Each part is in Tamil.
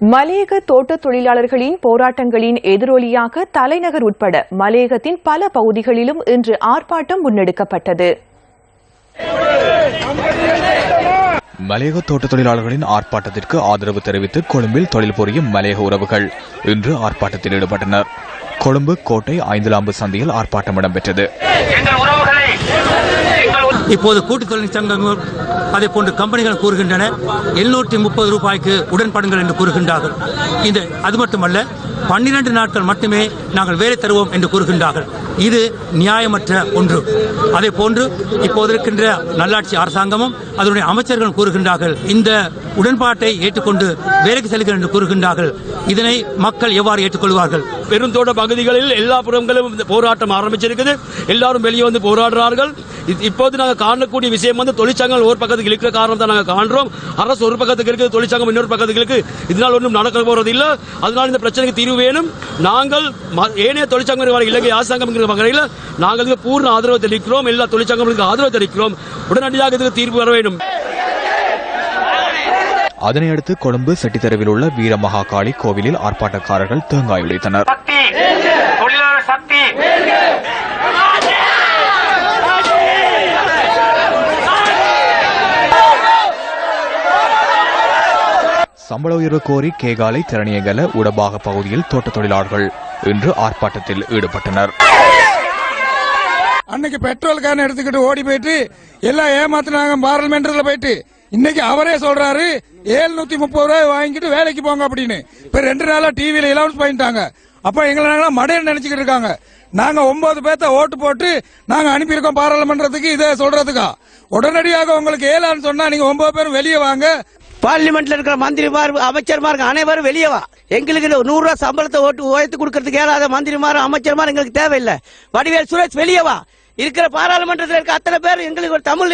மலையக தோட்ட தொழிலாளர்களின் போராட்டங்களின் எதிரொலியாக தலைநகர் உட்பட மலையகத்தின் பல பகுதிகளிலும் இன்று ஆர்ப்பாட்டம் முன்னெடுக்கப்பட்டது. மலையக தோட்ட தொழிலாளர்களின் ஆர்ப்பாட்டத்திற்கு ஆதரவு தெரிவித்து கொழும்பில் தொழில் புரியும் மலையக உறவுகள் இன்று ஆர்ப்பாட்டத்தில் ஈடுபட்டனர். கொழும்பு கோட்டை ஐந்துலாம்பு சந்தையில் ஆர்ப்பாட்டம் இடம்பெற்றது. இப்போது கூட்டுத் தொழில் சங்கங்கள் அதே போன்று கம்பெனிகள் கூறுகின்றன. எழுநூற்றி முப்பது ரூபாய்க்கு உடன்படுங்கள் என்று கூறுகின்றார்கள். இந்த அது மட்டுமல்ல பன்னிரண்டு நாட்கள் மட்டுமே நாங்கள் வேலை தருவோம் என்று கூறுகின்றார்கள். இது நியாயமற்ற ஒன்று. அதே போன்று இப்போது இருக்கின்ற நல்லாட்சி அரசாங்கமும் அதனுடைய அமைச்சர்கள் கூறுகின்றார்கள் இந்த உடன்பாட்டை ஏற்றுக்கொண்டு வேலைக்கு செல்கிறேன் என்று கூறுகின்றார்கள். இதனை மக்கள் எவ்வாறு ஏற்றுக்கொள்வார்கள்? பெருந்தோட்ட பகுதிகளில் எல்லா புறங்களும் இந்த போராட்டம் ஆரம்பிச்சிருக்குது. எல்லாரும் வெளியே வந்து போராடுறார்கள். இப்போது நாங்கள் காணக்கூடிய விஷயம் வந்து தொழிற்சங்கங்கள் ஒரு பக்கத்துக்கு இருக்கிற காரணம் தான் நாங்கள் காண்றோம். அரசு ஒரு பக்கத்துக்கு இருக்குது தொழிற்சங்கம் இன்னொரு பக்கத்துக்கு இருக்கு. இதனால் ஒன்றும் நடக்க போறது இல்லை அதனால இந்த பிரச்சனைக்கு தீர்வு வேணும். நாங்கள் ஏனைய தொழிற்சங்கம் இலங்கை அரசாங்கம் வகையில் நாங்கள் இதுக்கு பூர்ண ஆதரவு தெரிவிக்கிறோம். எல்லா தொழிற்சங்கங்களுக்கு ஆதரவு தெரிவிக்கிறோம். உடனடியாக இதுக்கு தீர்வு வர வேண்டும். அதனையடுத்து கொழும்பு செட்டித்தெருவில் உள்ள வீரமகாகாளி கோவிலில் ஆர்ப்பாட்டக்காரர்கள் தேங்காய் உடைத்தனர். சம்பள உயர்வு கோரி கேகாலை திறனியகல உடபாக பகுதியில் தோட்ட தொழிலாளர்கள் இன்று ஆர்ப்பாட்டத்தில் ஈடுபட்டனர். அன்னைக்கு பெட்ரோல் கேன் எடுத்துக்கிட்டு ஓடி போயிட்டு எல்லாம் ஏமாத்துனாங்க பார்லிமெண்ட்ல போயிட்டு. இன்னைக்கு அவரே சொல்றாரு ஏழ்நூத்தி முப்பது ரூபாய் வாங்கிட்டு வேலைக்கு போங்க அப்படின்னு. இப்ப ரெண்டு நாளா டிவியில அலௌன்ஸ் பண்ணிட்டாங்க. அப்ப எங்களை நாங்க மடையன் நினைச்சுக்கிட்டு இருக்காங்க. நாங்க ஒன்பது பேர்த்த ஓட்டு போட்டு நாங்க அனுப்பியிருக்கோம் பாராளுமன்றத்துக்கு இதை சொல்றதுக்கா. உடனடியாக உங்களுக்கு ஏழான்னு சொன்னா நீங்க ஒன்பது பேரும் வெளியே வாங்க பார்லிமெண்ட்ல இருக்கிற மந்திரிமார் அமைச்சர்மார் அனைவரும் வெளியே வா. எங்களுக்கு நூறு ரூபாய் சம்பளத்தை ஓட்டு உயர்த்து கொடுக்கறதுக்கு ஏறாத மந்திரிமார் அமைச்சர்மார் எங்களுக்கு தேவையில்லை. வடிவேல் சுரேஷ் வெளியே வா. இருக்கிற பாராளுமன்றத்தில் இருக்க அத்தனை பேர் எங்களுக்கு ஒரு தமிழ்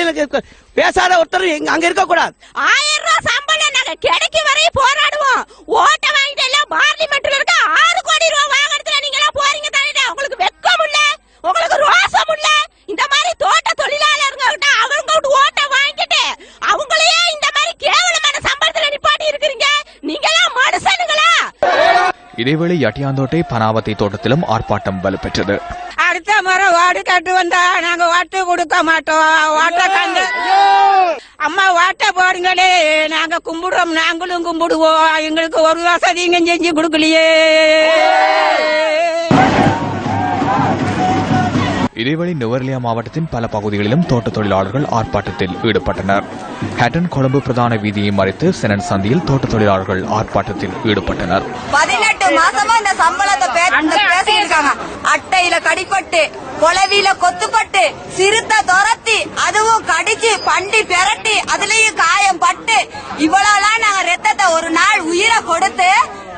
பேசாத ஒருத்தர் எங்க- அங்க இருக்க கூடாது ஆயிரம் ரூபாய் சம்பளம் நாங்க கிடைக்கும் வரையும் போராடுவோம். ஓட்ட வாங்கிட்டு எல்லாம் பார்லிமெண்ட்ல இருக்க ஆறு கோடி ரூபாய் வாங்குறதுல நீங்க எல்லாம் போறீங்க தானே உங்களுக்கு வெக்கம் இல்ல உங்களுக்கு ரோசம் இல்ல இந்த மாதிரி தோட்ட தொழிலாளருங்க கிட்ட அவங்க கிட்ட ஓட்ட வாங்கிட்டு அவங்களையே இந்த மாதிரி கேவலமான சம்பளத்துல நிப்பாட்டி இருக்கிறீங்க நீங்க எல்லாம் மனுஷனுங்களா இதேவேளை யட்டியாந்தோட்டை பனாவத்தை தோட்டத்திலும் ஆர்ப்பாட்டம் வலுப்பெற்றது. அடுத்த முறை வாடு கட்டு வந்தா நாங்க வாட்டு கொடுக்க மாட்டோம். வாட்ட கண்டு அம்மா வாட்ட போடுங்களே. நாங்க கும்பிடுறோம். நாங்களும் கும்பிடுவோம். எங்களுக்கு ஒரு வசதியும் செஞ்சு கொடுக்கலையே. இதேவேளை நுவர்லியா மாவட்டத்தின் பல பகுதிகளிலும் தோட்ட தொழிலாளர்கள் ஆர்ப்பாட்டத்தில் ஈடுபட்டனர். ஹேட்டன் கொழும்பு பிரதான வீதியை மறைத்து செனன் சந்தியில் தோட்ட தொழிலாளர்கள் ஆர்ப்பாட்டத்தில் ஈடுபட்டனர். பதினெட்டு மாசமா இந்த சம்பளத்தை அட்டையில கடிப்பட்டு கொலவியில கொத்துப்பட்டு சிறுத்தை துரத்தி அதுவும் கடிச்சு பண்டி பெரட்டி அதுலயும் காயம் பட்டு இவ்வளவுலாம் நாங்க ரத்தத்தை ஒரு நாள் உயிரை கொடுத்து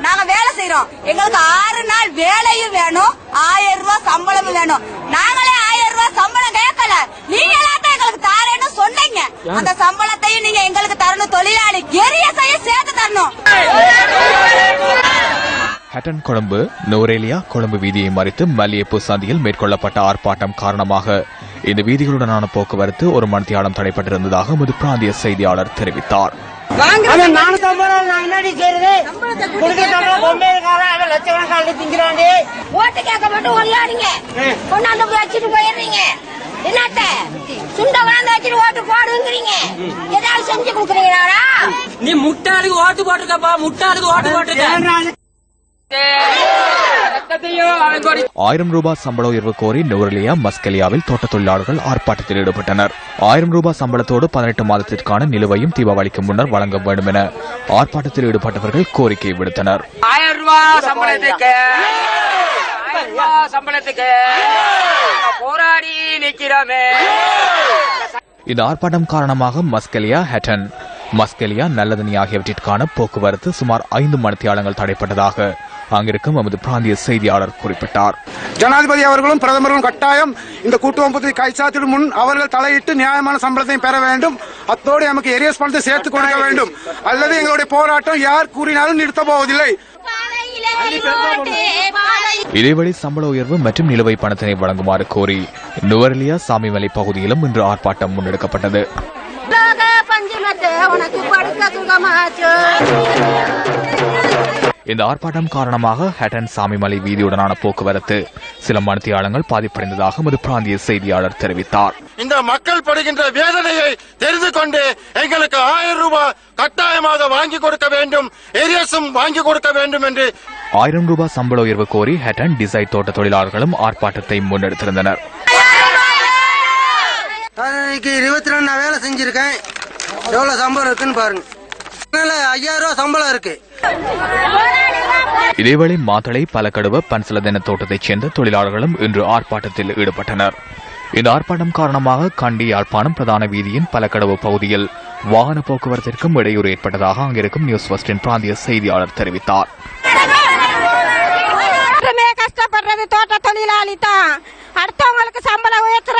நாங்க வேலை செய்யறோம் எங்களுக்கு ஆறு நாள் வேலையும் வேணும் ஆயிரம் ரூபாய் சம்பளமும் வேணும். நாங்களே ஆயிரம் ரூபாய் சம்பளம் கேட்கல. நீங்க எல்லாத்தையும் எங்களுக்கு தாரேன்னு சொன்னீங்க. அந்த சம்பளத்தையும் நீங்க எங்களுக்கு தரணும். தொழிலாளி எரிய செய்ய சேர்த்து தரணும். ஹட்டன் கொழும்பு நுவரேலியா கொழும்பு வீதியை மறித்து மல்லியப்பு சந்தியில் மேற்கொள்ளப்பட்ட ஆர்ப்பாட்டம் காரணமாக. இந்த வீதிகளுடனான போக்குவரத்து ஒரு மணித்தியாலம் தடைப்பட்டிருந்ததாக எமது பிராந்திய செய்தியாளர் தெரிவித்தார். சுண்ட வச்சுட்டு ஓட்டு போடுங்கிறீங்க. ஏதாவது செஞ்சு கொடுக்குறீங்களா நீ முட்டாளுக்கு ஓட்டு போட்டிருக்கப்பா முட்டாளுக்கு ஓட்டு போட்டிருக்க. ஆயிரம் ரூபாய் சம்பள உயர்வு கோரி நுவரலியா மஸ்கலியாவில் தோட்ட தொழிலாளர்கள் ஆர்ப்பாட்டத்தில் ஈடுபட்டனர். ஆயிரம் ரூபாய் சம்பளத்தோடு பதினெட்டு மாதத்திற்கான நிலுவையும் தீபாவளிக்கு முன்னர் வழங்க வேண்டும் என ஆர்ப்பாட்டத்தில் ஈடுபட்டவர்கள் கோரிக்கை விடுத்தனர். ஆயிரம் ரூபாய் சம்பளத்துக்கு ஆயிரம் ரூபாய் சம்பளத்துக்கு போராடி நிக்கிறோமே. இந்த ஆர்ப்பாட்டம் காரணமாக மஸ்கலியா ஹெட்டன். மஸ்கலியா நல்லதனி ஆகியவற்றிற்கான போக்குவரத்து சுமார் ஐந்து மணித்தியாலங்கள் தடைப்பட்டதாக அங்கிருக்கும் எமது பிராந்திய செய்தியாளர் குறிப்பிட்டார். ஜனாதிபதி அவர்களும் பிரதமரும் கட்டாயம் இந்த கூட்டு ஒப்பந்தத்தை கைச்சாத்திடும் முன் அவர்கள் தலையிட்டு நியாயமான சம்பளத்தையும் பெற வேண்டும். அத்தோடு நமக்கு எரியஸ் பணத்தை சேர்த்து கொடுக்க வேண்டும். அல்லது எங்களுடைய போராட்டம் யார் கூறினாலும் நிறுத்தப் போவதில்லை. இதேவேளை சம்பள உயர்வு மற்றும் நிலுவை பணத்தினை வழங்குமாறு கோரி நுவரெலியா சாமிமலை பகுதியிலும் இன்று ஆர்ப்பாட்டம் முன்னெடுக்கப்பட்டது. இந்த ஆர்ப்பாட்டம் காரணமாக ஹட்டன் சாமிமலை வீதியுடனான போக்குவரத்து. சில மணித்தியாலங்கள் பாதிப்படைந்ததாக எமது பிராந்திய செய்தியாளர் தெரிவித்தார். இந்த மக்கள் படுகின்ற வேதனையை தெரிந்து கொண்டு எங்களுக்கு ஆயிரம் ரூபாய் கட்டாயமாக வாங்கி கொடுக்க வேண்டும் ஏரியஸும் வாங்கி கொடுக்க வேண்டும் என்று ஆயிரம் ரூபாய் சம்பள உயர்வு கோரி ஹட்டன் டிசைட் தோட்ட தொழிலாளர்களும் ஆர்ப்பாட்டத்தை முன்னெடுத்திருந்தனர். இருபத்தி ரெண்டு நான் வேலை செஞ்சிருக்கேன். எவ்வளவு சம்பளம் இருக்குன்னு பாருங்க. ஐயாயிரம் ரூபாய் சம்பளம் இருக்கு. இதேவேளை மாத்தளை பலக்கடுவ பன்சலதென தோட்டத்தைச் சேர்ந்த தொழிலாளர்களும் இன்று ஆர்ப்பாட்டத்தில் ஈடுபட்டனர். இந்த ஆர்ப்பாட்டம் காரணமாக கண்டி யாழ்ப்பாணம் பிரதான வீதியின் பலக்கடவு பகுதியில் வாகன போக்குவரத்திற்கும் இடையூறு ஏற்பட்டதாக அங்கிருக்கும் நியூஸ் ஃபர்ஸ்டின் பிராந்திய செய்தியாளர் தெரிவித்தார். கஷ்டப்படுறது தோட்ட தொழிலாளி தான் அடுத்தவங்களுக்கு சம்பளம் உயர்த்துறேன்னா